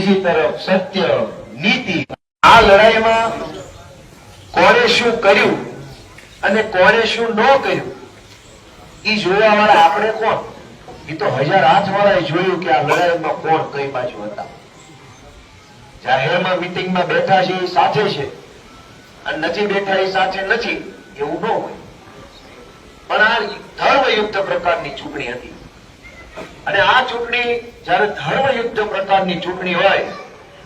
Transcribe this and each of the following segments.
બીજી તરફ સત્ય નીતિ. આ લડાઈમાં કોણે શું કર્યું અને કોણે શું ન કર્યું એ જોવા વાળા આપણે કોણ? એ તો હજાર હાથ વાળાએ જોયું કે આ લડાઈમાં કોણ કઈ બાજુ હતા. જાહેરમાં મિટિંગમાં બેઠા છે એ સાથે છે. અને નથી બેઠા એ સાથે નથી, એવું ન હોય. પણ આ ધર્મયુક્ત પ્રકારની ચૂંટણી હતી. અને આ ચૂંટણી જ્યારે ધર્મયુક્ત પ્રકારની ચૂંટણી હોય,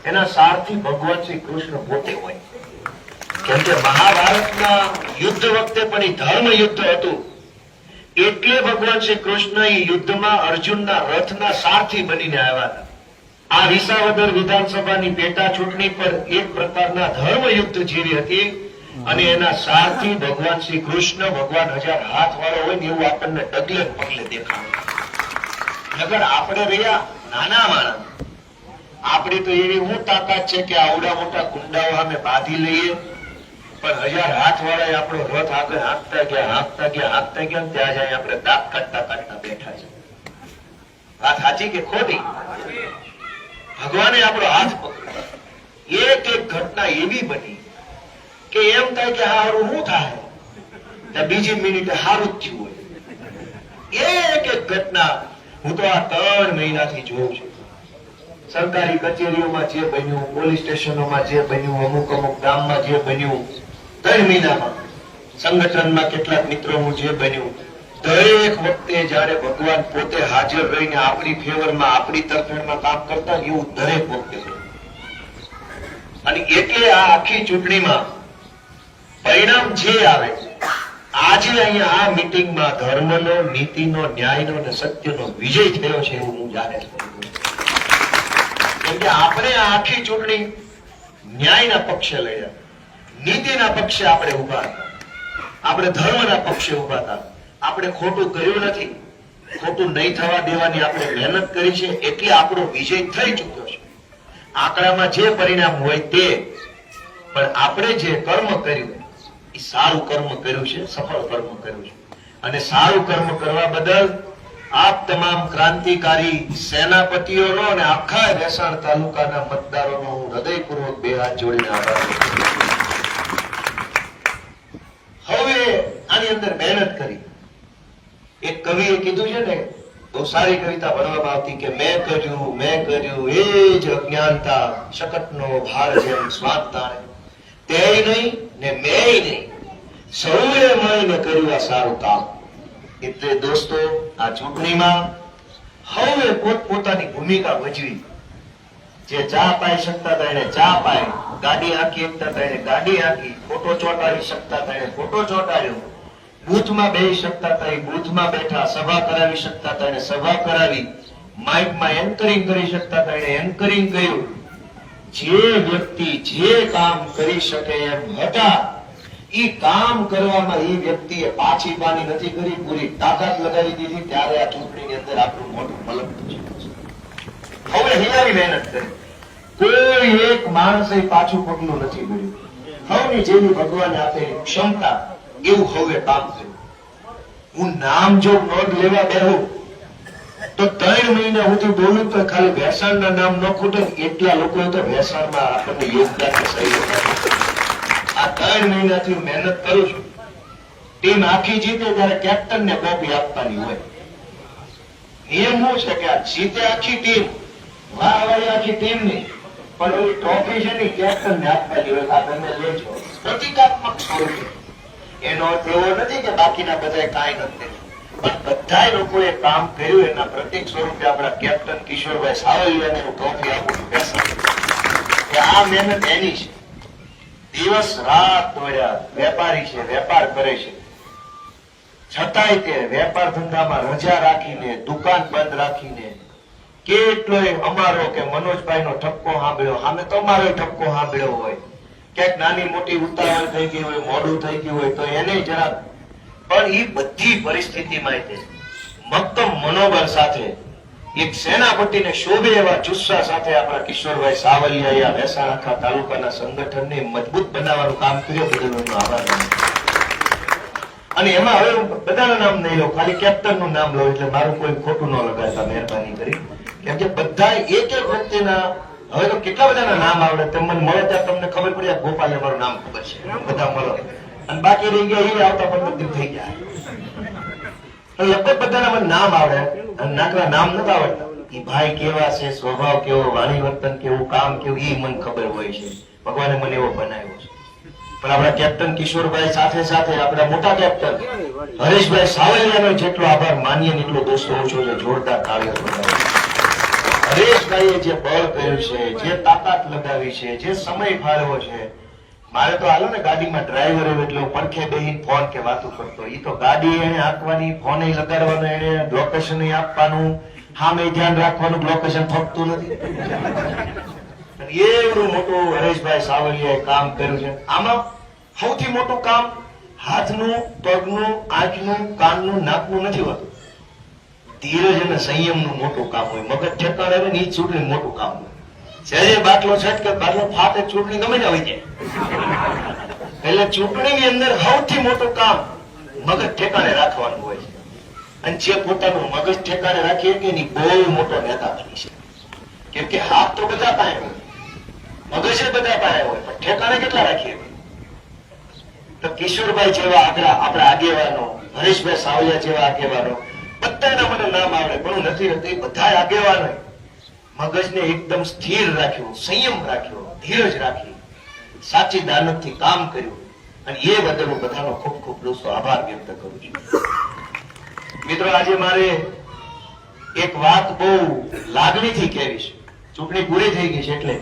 એના સારથી ભગવાન શ્રી કૃષ્ણ પોતે હોય. કેમ કે મહાભારતના યુદ્ધ વખતે પણ ધર્મ યુદ્ધ હતું. એટલે ભગવાન શ્રી કૃષ્ણ યુદ્ધમાં અર્જુનના રથના સારથી બનીને આવ્યા હતા. આ વિસાવદર વિધાનસભાની પેટા ચૂંટણી પર એક પ્રકારના ધર્મ યુદ્ધ જેવી હતી અને એના સારથી ભગવાન શ્રી કૃષ્ણ ભગવાન હજાર હાથ વાળો હોય ને એવું આપણને ડગલે પગલે દેખાય નગર આપણે રહ્યા નાના માણસ. આપણી તો એવી હું તાકાત છે કે આવડા મોટા કુંડાઓ અમે બાંધી લઈએ. પણ હજાર હાથ વાળા આપણો રથ આગળ હાંકતા ગયા હાંકતા ગયા હાંકતા ગયા ને ત્યાં જાય આપણે દાંત કાઢતા કાઢતા બેઠા છે. વાત સાચી કે ખોટી? ભગવાને આપણો હાથ પકડ્યો. એક એક ઘટના એવી બની કે એમ થાય કે હારું શું થાય? ત્યાં બીજી મિનિટે હારું જ થયું હોય. એક એક ઘટના હું તો આ ત્રણ મહિનાથી જોઉં છું. સરકારી કચેરીઓમાં જે બન્યું, પોલીસ સ્ટેશનોમાં જે બન્યું, અમુક અમુક ગામમાં જે બન્યું, ત્રણ મહિનામાં સંગઠનમાં કેટલાક મિત્રોનું જે બન્યું, દરેક વખતે જ્યારે ભગવાન પોતે હાજર રહીને આપણી ફેવરમાં, આપણી તરફેણમાં કામ કરતા એવું દરેક વખતે અને એટલે આ આખી ચૂંટણીમાં પરિણામ જે આવે આજે અહીંયા આ મિટિંગમાં ધર્મનો, નીતિનો, ન્યાયનો અને સત્યનો વિજય થયો છે એવું હું જાણે કેમ કે આપણે આ આખી ચૂંટણી ન્યાયના પક્ષે લઈ નીતિના પક્ષે આપણે ઊભા હતા. આપણે ધર્મના પક્ષે ઊભા હતા. આપણે ખોટું કર્યું નથી. ખોટું નહીં થવા દેવાની આપણે મહેનત કરી છે એટલે આપણો વિજય થઈ ચૂક્યો છે. આંકડામાં જે પરિણામ હોય તે. પણ આપણે જે કર્મ કર્યું સારું કર્મ કર્યું છે, સફળ કર્મ કર્યું છે અને સારું કર્મ કરવા બદલ આપ તમામ ક્રાંતિકારી સેનાપતિઓનો અને આખા વેસાણ તાલુકાના મતદારોનો હું હૃદયપૂર્વક બે હાથ જોડીને આભાર. હવે આની અંદર મહેનત કરી એક કવિએ કીધું છે ને, બહુ સારી કવિતા ભણવામાં આવતી કે મેં કર્યું મેં કર્યું, એ જ અજ્ઞાનતા, શકટનો ભાર જેમ સ્વાદ તે નહીં ને મેં નહીં. સૌએ મળીને કર્યું આ સારું કામ. એટલે દોસ્તો, આ ચૂંટણીમાં હવે પોતપોતાની ભૂમિકા ભજવી. જે ચા પાઈ શકતા હતા એને ચા પાઈ, ગાડી હાંકી શકતા હતા એને ગાડી હાંકી, ફોટો ચોંટાડી શકતા હતા એને ફોટો ચોંટાડ્યો. બૂથમાં બેસી શકતા હતા એ બૂથમાં બેઠા, સભા કરાવી શકતા હતા એને સભા કરાવી. માઇકમાં એન્કરિંગ કરી શકતા હતા એને એન્કરિંગ કર્યું. જે વ્યક્તિ જે કામ કરી શકે એમ હતા એ કામ કરવામાં એ વ્યક્તિએ પાછી પાની નથી કરી, પૂરી તાકાત લગાવી દીધી, ત્યારે આ ચૂંટણીની અંદર આપણું મોટું મલક છે. હવે મહેનત કરી. કોઈ એક માણસે પાછું પગલું નથી ભર્યું. હવની જેવી ભગવાન આપેલી ક્ષમતા, એવું હવે કામ થયું. હું નામ જો નોંધ લેવા બેહું તો ત્રણ મહિના હું બોલું તો ખાલી ભેસાણના નામ ન ખૂટે એટલા લોકો તો ભેસાણમાં આપણને યોગદાન સહયોગ આ ત્રણ મહિનાથી હું મહેનત કરું છું. ટીમ આખી જીતે ત્યારે કેપ્ટનને કોપી આપવાની હોય. નિયમ શું છે કે આ જીતે આખી ટીમ. વાહ વાળી આખી ટીમની પણ ઓલી ટ્રોફી છે ને કેપ્ટન ને આપવાની હોય, આ તમે લેજો પ્રતિકાત્મક સ્વરૂપે. એનો અર્થ એવો નથી કે બાકીના બધા કાંઈ નથી. બધા લોકોએ કામ કર્યું એના પ્રતિક સ્વરૂપે આપણા કેપ્ટન કિશોરભાઈ સાવલિયાને હું ટ્રોફી આપું કે આ મહેનત એની છે. દિવસ રાત વેપારી છે, વેપાર કરે છે. છતાંય તે વેપાર ધંધામાં રજા રાખીને, દુકાન બંધ રાખીને કેટલો અમારો કે મનોજભાઈ નો ઠપકો સાંભળ્યો, સામે તો અમારો ઠપકો સાંભળ્યો હોય. ક્યાંક નાની મોટી ઉતાવળ થઈ ગઈ હોય, મોડું થઈ ગયું હોય, તો એને જરા પણ એ બધી પરિસ્થિતિમાં મક્કમ મનોબળ સાથે એક સેનાપતિને શોભે એવા જુસ્સા સાથે આપણા કિશોરભાઈ સાવલિયા મહેસાણા આખા તાલુકાના સંગઠનને મજબૂત બનાવવાનું કામ કર્યું. બદલ આભાર અને એમાં હવે બધાના નામ નહીં લઉં, ખાલી કેપ્ટનનું નામ લઉં, એટલે મારું કોઈ ખોટું ન લગાડતા મહેરબાની કરી. કેમ કે બધા એક એક વ્યક્તિના હવે તો કેટલા બધાના નામ આવડે? તમને મળે ત્યાં તમને ખબર પડી ગોપાલે મારું નામ ખબર છે. બધા મળો. અને બાકી રહી એ આવતા દિન થઈ ગયા. લગભગ બધાના નામ આવડે. અને નાકના નામ નથી આવડતા. એ ભાઈ કેવા છે, સ્વભાવ કેવો, વાણી વર્તન કેવું, કામ કેવું એ મને ખબર હોય છે. ભગવાને મને એવો બનાવ્યો છે. પણ આપણા કેપ્ટન કિશોરભાઈ સાથે સાથે આપણા મોટા કેપ્ટન હરેશભાઈ સાવલિયાનો જેટલો આભાર માનીએ એટલો દોસ્તો ઓછો છે, જોરદાર બજાવો. હરેશભાઈએ જે બળ કર્યું છે, જે તાકાત લગાવી છે, જે સમય ફાળવ્યો છે મારે તો હાલો ને ગાડીમાં ડ્રાઈવર આવ્યો એટલે પડખે બેહીને ફોન કે વાતો કરતો. એ તો ગાડી એને આપવાની ફોન લગાડવાનો એને લોકેશન આપવાનું. સામે ધ્યાન રાખવાનું લોકેશન ફગતું નથી. એવડું મોટું હરેશભાઈ સાવલિયાએ કામ કર્યું છે. આમાં સૌથી મોટું કામ હાથનું, પગનું, આંખનું, કાનનું, નાકનું નથી હોતું. ધીરજ અને સંયમનું મોટું કામ હોય. મગજ ઠેકાણ રહે ને એ ચૂંટણી મોટું કામ હોય. સહેજે બાટલો છટકે બાટલો ફાટે ચૂંટણી ગમે ને હોય જાય એટલે ચૂંટણીની અંદર સૌથી મોટું કામ મગજ ઠેકાણે રાખવાનું હોય છે. અને જે પોતાનું મગજ ઠેકાણે રાખીએ કે એની બહુ મોટો નેતા બની છે કેમ કે હાથ તો બધા પાસે હોય. મગજ એ બધા પાસે હોય, પણ ઠેકાણે કેટલા રાખીએ? તો કિશોરભાઈ જેવા આપણા આપણા આગેવાનો, હરીશભાઈ સાવલિયા જેવા આગેવાનો, બધાના મને નામ આવડે, પણ નથી રહેતો, એ બધા આગેવાનો મગજને એકદમ સ્થિર રાખ્યું, સંયમ રાખ્યો, ધીરજ રાખી. સાચી દાનતથી કામ કર્યું. અને એ બદલ હું બધાનો ખૂબ ખૂબ દોસ્તો આભાર વ્યક્ત કરું છું. મિત્રો, આજે મારે એક વાત બહુ લાગણીથી કહેવી છે. ચૂંટણી પૂરી થઈ ગઈ છે એટલે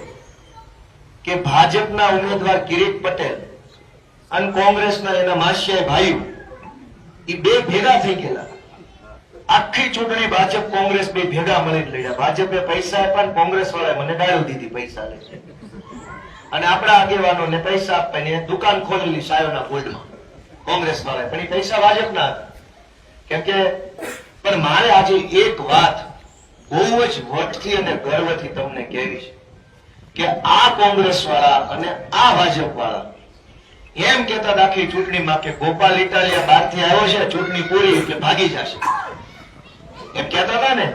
કે ભાજપના ઉમેદવાર કિરીટ પટેલ અને કોંગ્રેસના એના માસ્યાય ભાઈઓ એ બે ભેગા થઈ ગયેલા. આખી ચૂંટણી ભાજપ કોંગ્રેસ બે ભેગા મળીને લડ્યા. ભાજપે પૈસા આપ્યા ને કોંગ્રેસ વાળા મને ગાળો દીધી પૈસા લે અને આપણા આગેવાનોને પૈસા આપવા ને દુકાન ખોલેલી સાયોના ગોલ્ડમાં કોંગ્રેસ વાળા પણ એ પૈસા ભાજપના કેમ કે, પણ મારે આજે એક વાત બહુ જ વટથી અને ગર્વથી તમને કહેવી છે કે આ કોંગ્રેસ વાળા અને આ ભાજપ વાળા એમ કેતા આખી ચૂંટણીમાં કે ગોપાલ ઇટાલિયા બહારથી આવ્યો છે, ચૂંટણી પૂરી એટલે ભાગી જશે. એમ કહેતા હતા ને?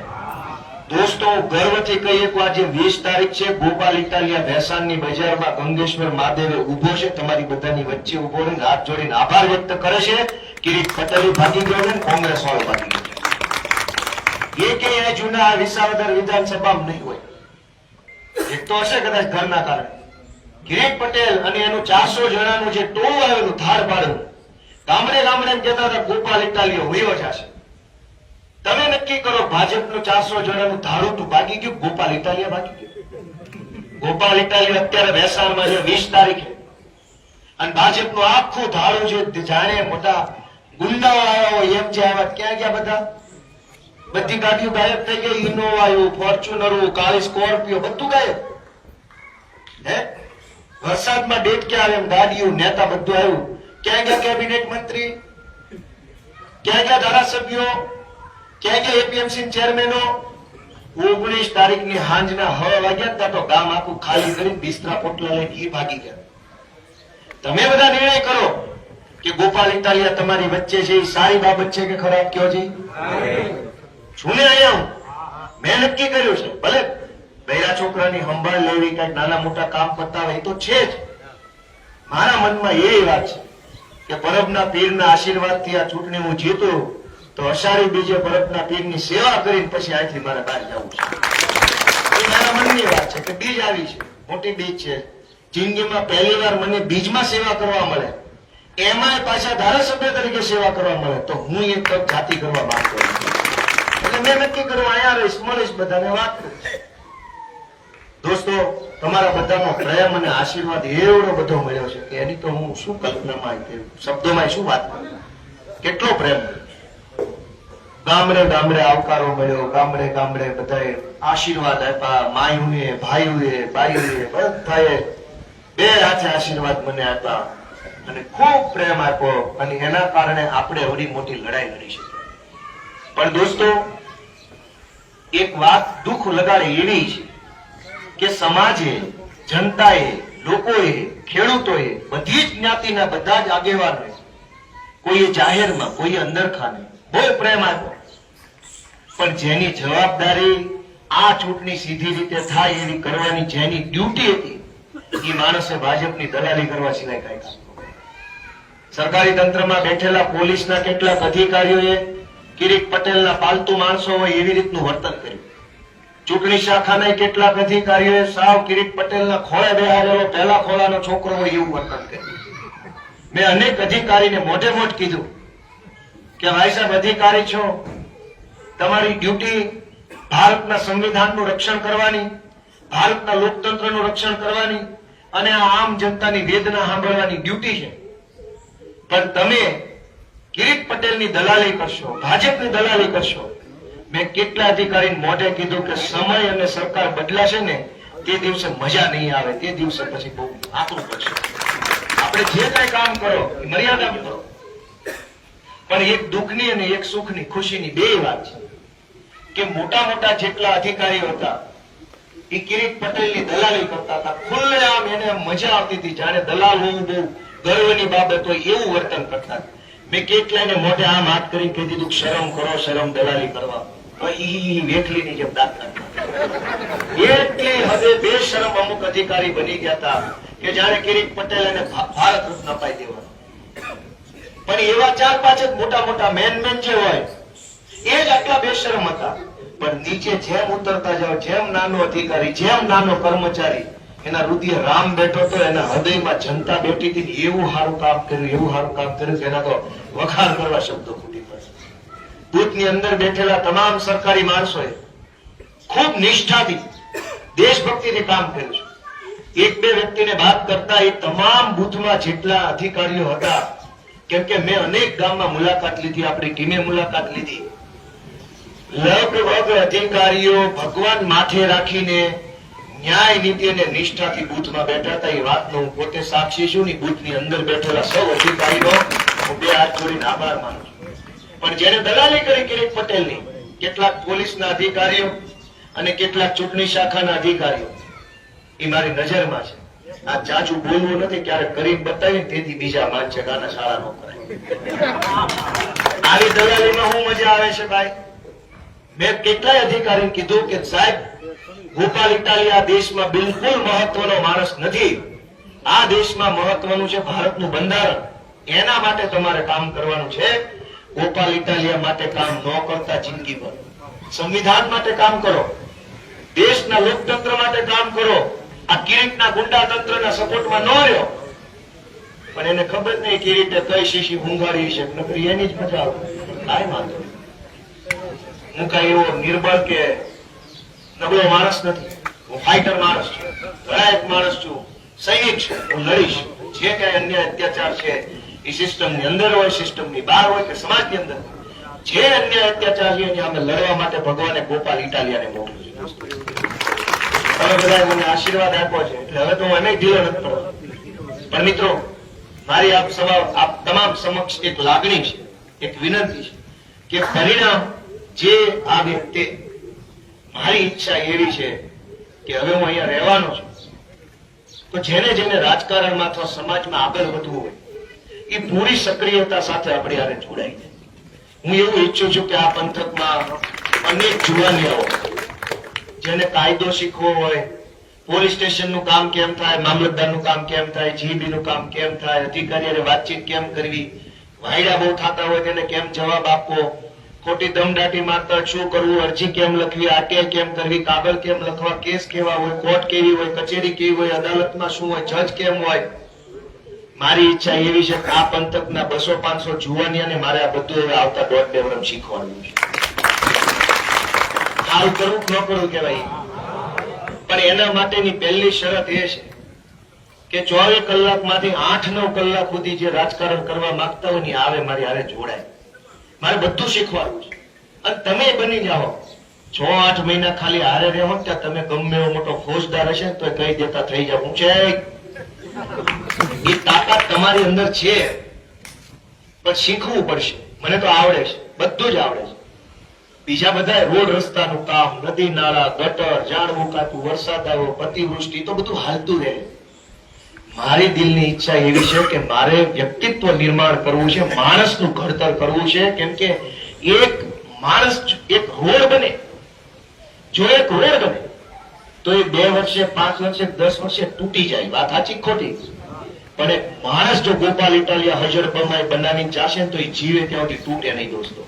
દોસ્તો, ગર્વથી કહીએ કે આજે વીસ તારીખ છે, ગોપાલ ઇટાલિયા ભેસાણની બજારમાં ગંગેશ્વર મહાદેવે ઊભો છે. તમારી બધાની વચ્ચે ઊભો રહીને હાથ જોડીને આભાર વ્યક્ત કરે છે. કિરીટ પટેલ ભાગી ગયો છે કોંગ્રેસ વાળો ભાગી ગયો એ કે એને જૂના વિસાવદર વિધાનસભામાં નહીં હોય. એક તો હશે કદાચ ઘરના કારણે. કિરીટ પટેલ અને એનું ચારસો જણાનું જે ટોળું આવેલું ધાર પાડવું ગામડે ગામડે એમ કહેતા હતા, ગોપાલ ઇટાલિયો વયો જશે કરો ભાજપનું ચારસો જણાનું ધારું તું ભાગી ગયું? ગોપાલ ઇટાલિયા ભાગી ગયું. ગોપાલ ઇટાલિયા અત્યારે ભેસાણમાં છે, વીસ તારીખે. અને ભાજપનું આખું ધારું છે જાણે મોટા ગુંડાઓ આવ્યા એમ જે આવ્યા ક્યાં ગયા બધા? બધી ગાડીઓ ગાયબ થઈ ગઈ, ઇનોવા આવ્યું કાળી સ્કોર્પિયો, બધું ગાયબ. હે? વરસાદમાં ડેટ ક્યાં આવે ગાડીઓ, નેતા બધું આવ્યું. ક્યાં ગયા કેબિનેટ મંત્રી? ક્યાં ગયા ધારાસભ્યો? ક્યાં કે એપીએમસી ચેરમેનો ઓગણીસ તારીખની હાંજના હ વાગ્યા ત્યાં તો ગામ આખું ખાલી કરી બિસ્તરા પોટલા લઈને ઈ ભાગી ગયા. તમે બધા નિર્ણય કરો કે ગોપાલ ઇટાલિયા તમારી વચ્ચે છે એ સારી બાબત છે કે ખરાબ કયો છે? છું ને અહીંયા હું. મેં નક્કી કર્યું છે, ભલે બૈરા છોકરાની સંભાળ લેવી કંઈક નાના મોટા કામ પતાવે એ તો છે જ. મારા મનમાં એ વાત છે કે પરબના પીરના આશીર્વાદથી આ ચૂંટણી હું જીતું. તો અષાઢી બીજે ભરતના પીરની સેવા કરીને પછી અહીંથી મારે બહાર જવું છે. એ મારા મનની વાત છે કે બીજ આવી છે. મોટી બીજ છે. જિંદગીમાં પહેલી વાર મને બીજમાં સેવા કરવા મળે. એમાંય પાછા ધારાસભ્ય તરીકે સેવા કરવા મળે. તો હું એક તક જાતિ કરવા માંગતો એટલે મેં નક્કી કર્યું, અહીંયા રહીશ, મળીશ બધાને વાત દોસ્તો, તમારા બધાનો પ્રેમ અને આશીર્વાદ એવડો બધો મળ્યો છે કે એની તો હું શું કલ્પનામાં શબ્દોમાં શું વાત કરું? કેટલો પ્રેમ મળ્યો. ગામડે ગામડે આવકારો મળ્યો ગામડે ગામડે બધાએ આશીર્વાદ આપ્યા. માયુએ, ભાઈઓએ, બાઈઓએ, બધાએ બે હાથે આશીર્વાદ મને આપ્યા અને ખૂબ પ્રેમ આપ્યો અને એના કારણે આપણે એવડી મોટી લડાઈ લડી શકીએ. પણ દોસ્તો, એક વાત દુઃખ લગાડે એવી છે કે સમાજે, જનતાએ, લોકોએ, ખેડૂતોએ બધી જ જ્ઞાતિના બધા જ આગેવાનોએ કોઈએ જાહેરમાં, કોઈએ અંદરખાને બહુ પ્રેમ આપ્યો. પણ જેની જવાબદારી આ ચૂંટણી સીધી રીતે થાય એવી કરવાની જેની ડ્યુટી હતી, એ માણસે ભાજપની દલાલી કરવા સિવાય કઈ કામ. સરકારી તંત્રમાં બેઠેલા પોલીસના કેટલાક અધિકારીઓએ કિરીટ પટેલના પાલતુ માણસો હોય એવી રીતનું વર્તન કર્યું ચૂંટણી શાખાના કેટલાક અધિકારીઓએ સાવ કિરીટ પટેલના ખોળે બેહાડેલો પહેલા ખોળાનો છોકરો હોય એવું વર્તન કર્યું મેં અનેક અધિકારીને મોઢે મોઢ કીધું કે, ભાઈ સાહેબ, અધિકારી છો તમારી ડ્યુટી ભારતના સંવિધાનનું રક્ષણ કરવાની, ભારતના લોકતંત્રનું રક્ષણ કરવાની અને આમ જનતાની વેદના સાંભળવાની ડ્યુટી છે. પણ તમે કિરીટ પટેલની દલાલી કરશો, ભાજપની દલાલી કરશો. મેં કેટલા અધિકારી મોઢે કીધું કે સમય અને સરકાર બદલાશે ને તે દિવસે મજા નહીં આવે, તે દિવસે પછી બહુ આકરું પડશે આપણે જે કઈ કામ કરો મર્યાદા પણ એક દુઃખની અને એક સુખની, ખુશીની બે વાત છે. કે મોટા મોટા જેટલા અધિકારીઓ હતા એ કિરીટ પટેલની દલાલી કરતા હતા. ખુલ્લેઆમ એને મજા આવતી હતી. જાણે દલાલ હોવું બહુ ગર્વની બાબત હોય એવું વર્તન કરતા મેં કેટલાયને મોઢે આમ હાથ કરીને કહી દીધું શરમ કરો, શરમ દલાલી કરવા. અમુક અધિકારી બની ગયા હતા કે જાણે કિરીટ પટેલ એને ભારત રત્ન અપાઈ દેવા. પણ એવા ચાર પાંચ મોટા મોટા મેન મેન જે હોય એ જ આટલા બેશરમ હતા. પણ નીચે જેમ ઉતરતા જાઓ, જેમ નાનો અધિકારી, જેમ નાનો કર્મચારી, એના રુદિય રામ બેઠો તો એના હૃદયમાં જનતા બેઠી હતી એવું સારું કામ કર્યું, એવું સારું કામ કર્યું એના તો વખાણ કરવા શબ્દો ખૂટી પડશે બૂથની અંદર બેઠેલા તમામ સરકારી માણસોએ ખૂબ નિષ્ઠાથી દેશભક્તિથી કામ કર્યું છે. એક બે વ્યક્તિને વાત કરતા એ તમામ બુથમાં જેટલા અધિકારીઓ હતા, કેમ કે મેં અનેક ગામમાં મુલાકાત લીધી, આપણી ટીમે મુલાકાત લીધી. લગભગ અધિકારીઓ ભગવાન માથે રાખીને ન્યાય નીતિ અને નિષ્ઠાથી બૂથમાં બેઠા હતા. એ વાતનો હું પોતે સાક્ષી છું ને બૂથની અંદર બેઠેલા સૌ અધિકારીઓ. હું બે હાથ જોડીને આભાર માનું છું. પણ જેને દલાલી કરી કિરીટ પટેલની કેટલાક પોલીસના અધિકારીઓ અને કેટલાક ચૂંટણી શાખાના અધિકારીઓ એ મારી નજરમાં છે. આ ચાચું બોલવું નથી ક્યારેક કરી બતાવી તેથી બીજા માન છે ગાના શાળા નો કરાય આવી દલાલીમાં શું મજા આવે છે ભાઈ? મેં કેટલાય અધિકારી કીધું કે સાહેબ ગોપાલ ઇટાલિયા દેશમાં બિલકુલ મહત્વનો માણસ નથી. આ દેશમાં મહત્વનું છે ભારતનું બંધારણ. એના માટે તમારે કામ કરવાનું છે. ગોપાલ ઇટાલિયા માટે કામ ન કરતા જિંદગી ભર. સંવિધાન માટે કામ કરો. દેશના લોકતંત્ર માટે કામ કરો. આ કિરીટના ગુંડા તંત્રના સપોર્ટમાં ન રહ્યો. પણ એને ખબર નહીં કિરીટે કઈ શીશી ઊંઘાડી છે નકરી એની જ મજા આવે. કાંઈ વાંધો. હું કઈ એવો નિર્બળ કે નબળો માણસ નથી. હું ફાઈટર માણસ છું. લડાયક માણસ છું. સૈનિક છું. હું લડીશ જે કઈ અન્ય અત્યાચાર છે, એ સિસ્ટમની અંદર હોય સિસ્ટમની બહાર હોય કે સમાજની અંદર જે અન્ય અત્યાચાર છે, એને અમે લડવા માટે ભગવાને ગોપાલ ઇટાલિયાને મોકલ્યું છે. તમે બધા મને આશીર્વાદ આપ્યો છે. એટલે હવે તો હું એને ઢીલો નથી પડવા પણ મિત્રો, મારી આપ સવા આપ તમામ સમક્ષ એક લાગણી છે, એક વિનંતી છે કે પરિણામ જે આ વ્યક્તિ મારી ઈચ્છા એવી છે કે હવે હું અહીંયા રહેવાનો છું. તો જેને જેને રાજકારણમાં અથવા સમાજમાં આગળ વધવું હોય, એ પૂરી સક્રિયતા સાથે આપણી હારે જોડાઈ હું એવું ઈચ્છું છું કે આ પંથકમાં અનેક જુવાનિયાઓ જેને કાયદો શીખવો હોય, પોલીસ સ્ટેશનનું કામ કેમ થાય, મામલતદારનું કામ કેમ થાય, જીબીનું કામ કેમ થાય, અધિકારીઓને વાતચીત કેમ કરવી, વાયડા બહુ થતા હોય તેને કેમ જવાબ આપવો ખોટી દમદાટી મારતા શું કરવું, અરજી કેમ લખવી આરટીઆઈ કેમ કરવી, કાગળ કેમ લખવા, કેસ કેવા હોય, કોર્ટ કેવી હોય, કચેરી કેવી હોય, અદાલતમાં શું હોય, જજ કેમ હોય? મારી ઈચ્છા એવી છે કે આ પંથકના બસો પાંચસો જુવાની અને મારે આ બધું હવે આવતા દોઢ બે વર્ષ શીખવાડવું છે. હાલ કરવું ન કરવું કેવાય પણ એના માટેની પહેલી શરત એ છે કે ચોવીસ કલાકમાંથી આઠ નવ કલાક સુધી જે રાજકારણ કરવા માંગતા હોય ને આવે મારી હારે જોડાય. મારે બધું શીખવાડવું છે. અને તમે બની જાઓ. છ આઠ મહિના ખાલી હારે રહેવો ત્યાં તમે ગમે એવો મોટો ફોજદાર હશે તો કહી દેતા થઈ જાવ છે એ. તાકાત તમારી અંદર છે. પણ શીખવું પડશે. મને તો આવડે છે. બધું જ આવડે છે. બીજા બધા રોડ રસ્તાનું કામ, નદી, નાળા, ગટર, ઝાડ મુકાતું, વરસાદ આવ્યો, અતિવૃષ્ટિ, તો બધું હાલતું રહે. મારી દિલની ઈચ્છા એવી છે કે મારે વ્યક્તિત્વ નિર્માણ કરવું છે, માણસનું ઘડતર કરવું છે, કેમ કે એક માણસ એક રોડ બને. જો એક રોડ બને, તો એ બે વર્ષે, પાંચ વર્ષે, દસ વર્ષે તૂટી જાય. વાત સાચી ખોટી? પણ માણસ જો ગોપાલ ઇટાલિયા, હજર બમાય બનાવીને ચાશે તો એ જીવે ત્યાં તૂટે નહીં દોસ્તો.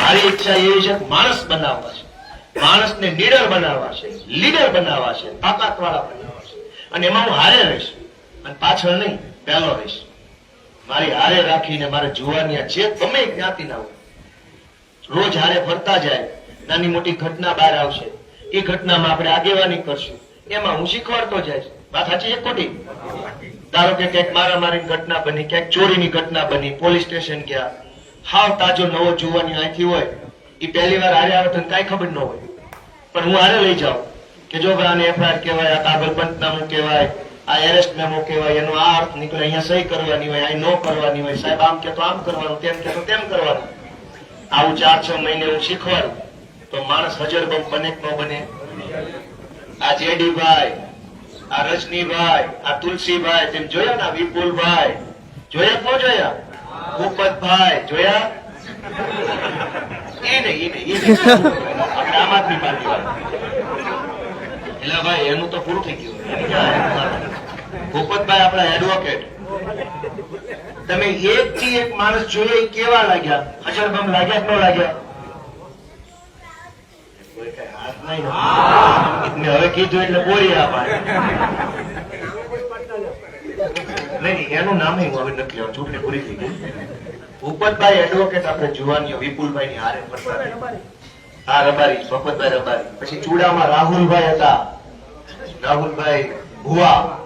મારી ઈચ્છા એવી છે માણસ બનાવવા છે. માણસને નીડર બનાવવા છે, લીડર બનાવવા છે તાકાત વાળા બનાવવા અને એમાં હું હારે રહીશ. અને પાછળ નહીં, પહેલો રહીશ. મારી હારે રાખીને મારે જોવાની છે તમે જ્ઞાતિના હોય. રોજ હારે ફરતા જાય, નાની મોટી ઘટના બહાર આવશે. એ ઘટનામાં આપણે આગેવાની કરશું. એમાં હું શીખવાડતો જાય વાત સાચી છે ખોટી? ધારો કે ક્યાંક મારામારી ઘટના બની, ક્યાંક ચોરીની ઘટના બની, પોલીસ સ્ટેશન ગયા. હાવ તાજો નવો જોવાની અહીંથી હોય. એ પહેલી વાર હારે આવે તો કાંઈ ખબર ન હોય. પણ હું હારે લઈ જાઉં. કે જો ભાઈ એફઆઈઆર કહેવાય, આ કાગળ કહેવાય, આ એરેસ્ટ મેમો કહેવાય, એનો આ અર્થ નીકળે અહીંયા સહી કરવાની હોય, અહીં નો કરવાની હોય. સાહેબ, આમ કે આમ કરવાનું, તેમ કે તેમ કરવાનું. આવું ચાર છ મહિને હું શીખવાડું, તો માણસ હજર બમ બને કે ન બને? આ જેડીભાઈ આ રજનીભાઈ આ તુલસીભાઈ તેમ જોયા ને વિપુલભાઈ જોયા કો જોયા? ભૂપતભાઈ જોયા? એ નહીં એ નહીં એ નહીં. આમ આદમી પાર્ટી. એટલે ભાઈ એનું તો પૂરું થઈ ગયું. ભૂપતભાઈ આપણા એડવોકેટ તમે એક થી એક માણસ જોઈએ કેવા લાગ્યા? હજરબમ લાગ્યા કે ન લાગ્યા? હવે કીધું એટલે બોરી આ પાડે. નહીં નહીં, એનું નામ હું હવે નથી ચૂંટણી પૂરી થઈ ગઈ. ભૂપતભાઈ એડવોકેટ આપણે જુવાની વિપુલભાઈ ની હારે ફરતા હા રબારી ભગવતભાઈ રબારી. પછી ચૂડામાં રાહુલભાઈ હતા. રાહુલભાઈ ભુવા.